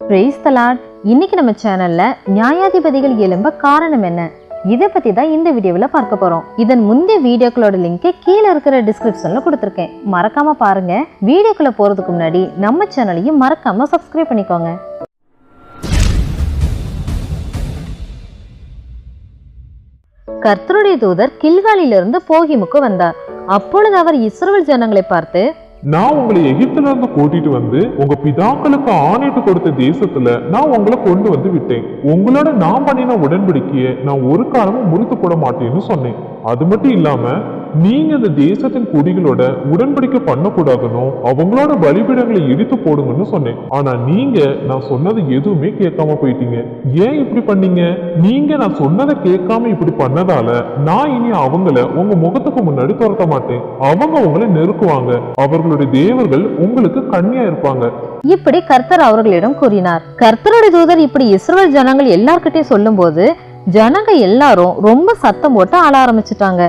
Price தலாட் இன்னைக்கு நம்ம சேனல்ல நியாயாதிபதிகள் எழும்ப காரணம் என்ன? இதை பத்தி தான் இந்த வீடியோவில் பார்க்க போறோம். இதன் முந்தைய வீடியோக்களோட லிங்கை கீழே இருக்கிற டிஸ்கிரிப்ஷன்ல கொடுத்துருக்கேன். மறக்காம பாருங்க. வீடியோக்குள்ள போறதுக்கு முன்னாடி நம்ம சேனலையும் மறக்காம சப்ஸ்கிரைப் பண்ணிக்கோங்க. கர்த்தருடைய தூதர் கில்காலிலிருந்து போகிமுக்கு வந்தார். அப்பொழுது அவர் இஸ்ரோவில் ஜனங்களை பார்த்து நான் உங்களை எகிப்துல இருந்து கூட்டிட்டு வந்து உங்க பிதாக்களுக்கு ஆணையிட்டு கொடுத்த தேசத்துல நான் உங்களை கொண்டு வந்து விட்டேன். உங்களோட நான் பண்ணின உடன்படிக்கையை நான் ஒரு காலமும் முறித்து போட மாட்டேன்னு சொன்னேன். அது மட்டும் இல்லாம நீங்க இந்த தேசத்தின் குடிகளோட உடன்படிக்கை பண்ணக்கூடாதுன்னு அவங்களோட பலிபீடங்களை இடித்து போடுங்கன்னு சொன்னேன். ஆனா நீங்க நான் சொன்னது எதுவுமே கேட்காம போயிட்டீங்க. ஏன் இப்படி பண்ணீங்க? நீங்க நான் சொன்னதை கேட்காம இப்படி பண்ணதால நான் இனி அவங்கள உங்க முகத்துக்கு முன்னாடி துரத்த மாட்டேன். அவங்க உங்களை நெருக்குவாங்க. அவர்களுடைய தேவர்கள் உங்களுக்கு கண்ணியா இருப்பாங்க. இப்படி கர்த்தர் அவர்களிடம் கூறினார். கர்த்தருடைய தூதர் இப்படி இஸ்ரேல் ஜனங்கள் எல்லார்கிட்டயும் சொல்லும்போது ஜனங்க எல்லாரும் ரொம்ப சத்தம் போட்டு ஆள ஆரம்பிச்சிட்டாங்க.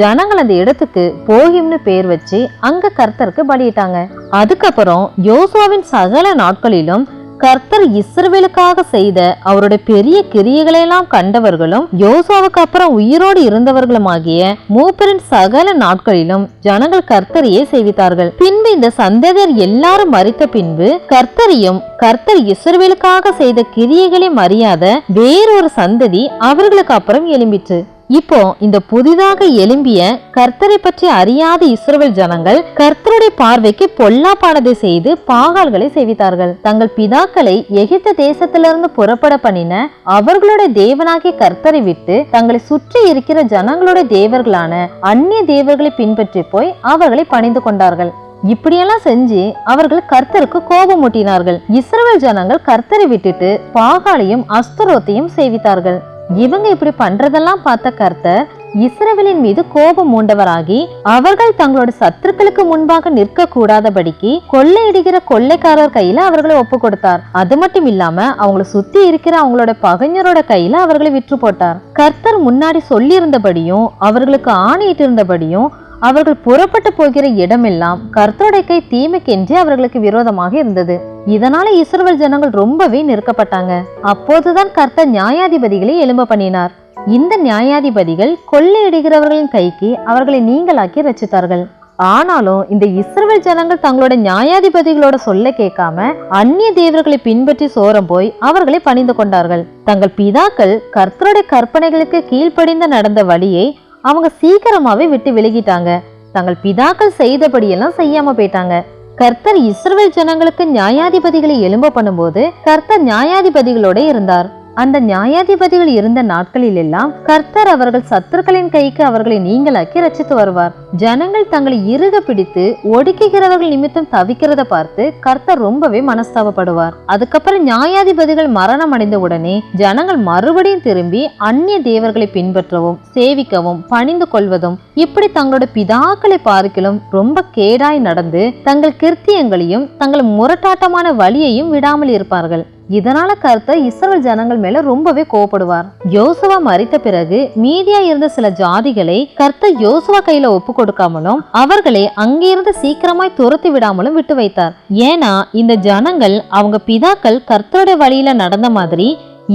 ஜனங்கள் அந்த இடத்துக்கு போகிம்னு பேர் வச்சு அங்க கர்த்தருக்கு பலியிட்டாங்க. அதுக்கப்புறம் யோசுவாவின் சகல நாட்களிலும் கர்த்தர் இஸ்ரவேலுக்காக செய்த அவருடைய பெரிய கிரியைகளையெல்லாம் கண்டவர்களும் யோசுவாவுக்கு அப்புறம் உயிரோடு இருந்தவர்களுமாகிய மூப்பரின் சகல நாட்களிலும் ஜனங்கள் கர்த்தரையே செய்வித்தார்கள் பின்பு இந்த சந்ததியர் எல்லாரும் மறித்த பின்பு கர்த்தரையும் கர்த்தர் இஸ்ரவேலுக்காக செய்த கிரியைகளையும் அறியாத வேறொரு சந்ததி அவர்களுக்கு அப்புறம் எழும்பிற்று. இப்போ இந்த புதிதாக எழும்பிய கர்த்தரை பற்றி அறியாத இஸ்ரவேல் ஜனங்கள் கர்த்தருடைய பார்வைக்கு பொல்லாப்பானதை செய்து பாகால்களை செய்வித்தார்கள் தங்கள் பிதாக்களை எகிப்த தேசத்திலிருந்து புறப்பட பண்ணின அவர்களுடைய தேவனாகிய கர்த்தரை விட்டு தங்களை சுற்றி இருக்கிற ஜனங்களுடைய தேவர்களான அந்நிய தேவர்களை பின்பற்றி போய் அவர்களை பணிந்து கொண்டார்கள். இப்படியெல்லாம் செஞ்சு அவர்கள் கர்த்தருக்கு கோபம் மூட்டினார்கள் இஸ்ரவேல் ஜனங்கள் கர்த்தரை விட்டுட்டு பாகாலையும் அஸ்தரோத்தையும் சேவித்தார்கள். இவங்க இப்படி பண்றதெல்லாம் பார்த்த கர்த்தர் இஸ்ரவேலின் மீது கோபம் மூண்டவராகி அவர்கள் தங்களோட சத்துருக்களுக்கு முன்பாக நிற்க கூடாதபடிக்கு கொள்ளையிடுகிற கொள்ளைக்காரர் கையில அவர்களை ஒப்பு கொடுத்தார் அது மட்டும் இல்லாம அவங்களை சுத்தி இருக்கிற அவங்களோட பகைஞரோட கையில அவர்களை விற்று போட்டார் கர்த்தர் முன்னாடி சொல்லியிருந்தபடியும் அவர்களுக்கு ஆணையிட்டு இருந்தபடியும் அவர்கள் புறப்பட்டு போகிற இடமெல்லாம் கர்த்தருடைய கை தீமைக்கென்றே அவர்களுக்கு விரோதமாக இருந்தது. இதனால இஸ்ரவேல் ஜனங்கள் ரொம்பவே நெருக்கப்பட்டாங்க. அப்போதுதான் கர்த்தர் நியாயாதிபதிகளை எழும்ப பண்ணினார். இந்த நியாயாதிபதிகள் கொள்ளையிடுகிறவர்களின் கைக்கு அவர்களை நீங்களாக்கி ரச்சித்தார்கள். ஆனாலும் இந்த இஸ்ரவேல் ஜனங்கள் தங்களோட நியாயாதிபதிகளோட சொல்ல கேட்காம அந்நிய தேவர்களை பின்பற்றி சோரம் போய் அவர்களை பணிந்து கொண்டார்கள். தங்கள் பிதாக்கள் கர்த்தருடைய கற்பனைகளுக்கு கீழ்ப்படிந்து நடந்த வழியை அவங்க சீக்கிரமாவே விட்டு விலகிட்டாங்க. தங்கள் பிதாக்கள் செய்தபடியெல்லாம் செய்யாம போயிட்டாங்க. கர்த்தர் இஸ்ரவேல் ஜனங்களுக்கு நியாயாதிபதிகளை எழும்ப பண்ணும்போது கர்த்தர் நியாயாதிபதிகளோட இருந்தார். அந்த நியாயாதிபதிகள் இருந்த நாட்களில் எல்லாம் கர்த்தர் அவர்கள் சத்துருக்களின் கைக்கு அவர்களை நீங்களாக்கி ரச்சித்து வருவார். ஜனங்கள் தங்களை இறுக பிடித்து ஒடுக்குகிறவர்கள் நிமித்தம் தவிக்கிறத பார்த்து கர்த்தர் ரொம்பவே மனஸ்தாபப்படுவார். அதுக்கப்புறம் நியாயாதிபதிகள் மரணம் அடைந்த உடனே ஜனங்கள் மறுபடியும் திரும்பி அந்நிய தேவர்களை பின்பற்றவும் சேவிக்கவும் பணிந்து கொள்வதும் இப்படி தங்களோட பிதாக்களை பார்க்கிலும் ரொம்ப கேடாய் நடந்து தங்கள் கிருத்தியங்களையும் தங்கள் முரட்டாட்டமான வழியையும் விடாமல் இருப்பார்கள். இதனால கர்த்தர் இஸ்ரவேல் ஜனங்கள் மேல ரொம்பவே கோவப்படுவார். யோசுவா மறித்த பிறகு மீதியா இருந்த சில ஜாதிகளை கர்த்தர் யோசுவா கையில ஒப்பு கொடுக்காமலும் அவர்களை அங்கிருந்து சீக்கிரமாய் துரத்தி விடாமலும் விட்டு வைத்தார். ஏன்னா இந்த ஜனங்கள் அவங்க பிதாக்கள் கர்த்தருடைய வழியில நடந்த மாதிரி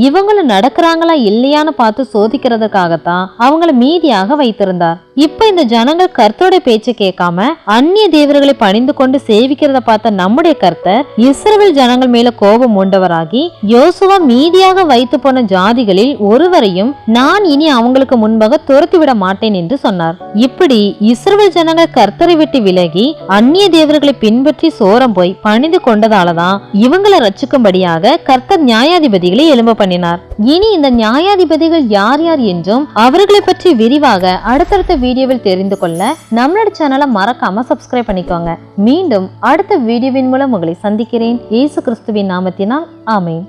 இவங்களும் நடக்கிறாங்களா இல்லையான்னு பார்த்து சோதிக்கிறதுக்காகத்தான் அவங்கள மீதியாக வைத்திருந்தார். இப்ப இந்த ஜனங்கள் கர்த்தருடைய பேச்சு கேட்காம அந்நிய தேவர்களை பணிந்து கொண்டு சேவிக்கிறத பார்த்த நம்முடைய கர்த்தர் இஸ்ரவேல் ஜனங்கள் மேல கோபம் உண்டவராகி யோசுவா மீதியாக வைத்து போன ஜாதிகளில் ஒருவரையும் நான் இனி அவங்களுக்கு முன்பாக துரத்தி விட மாட்டேன் என்று சொன்னார். இப்படி இஸ்ரவேல் ஜனங்கள் கர்த்தரை விட்டு விலகி அந்நிய தேவர்களை பின்பற்றி சோரம் போய் பணிந்து கொண்டதாலதான் இவங்களை ரச்சிக்கும்படியாக கர்த்தர் நியாயாதிபதிகளை எழும்ப பண்ணினார். இனி இந்த நியாயாதிபதிகள் யார் யார் என்றும் அவர்களை பற்றி விரிவாக அடுத்தடுத்த வீடியோவில் தெரிந்து கொள்ள நம்மளோட சேனலை மறக்காம சப்ஸ்கிரைப் பண்ணிக்கோங்க. மீண்டும் அடுத்த வீடியோவின் மூலம் உங்களை சந்திக்கிறேன். இயேசு கிறிஸ்துவின் நாமத்தினால். ஆமேன்.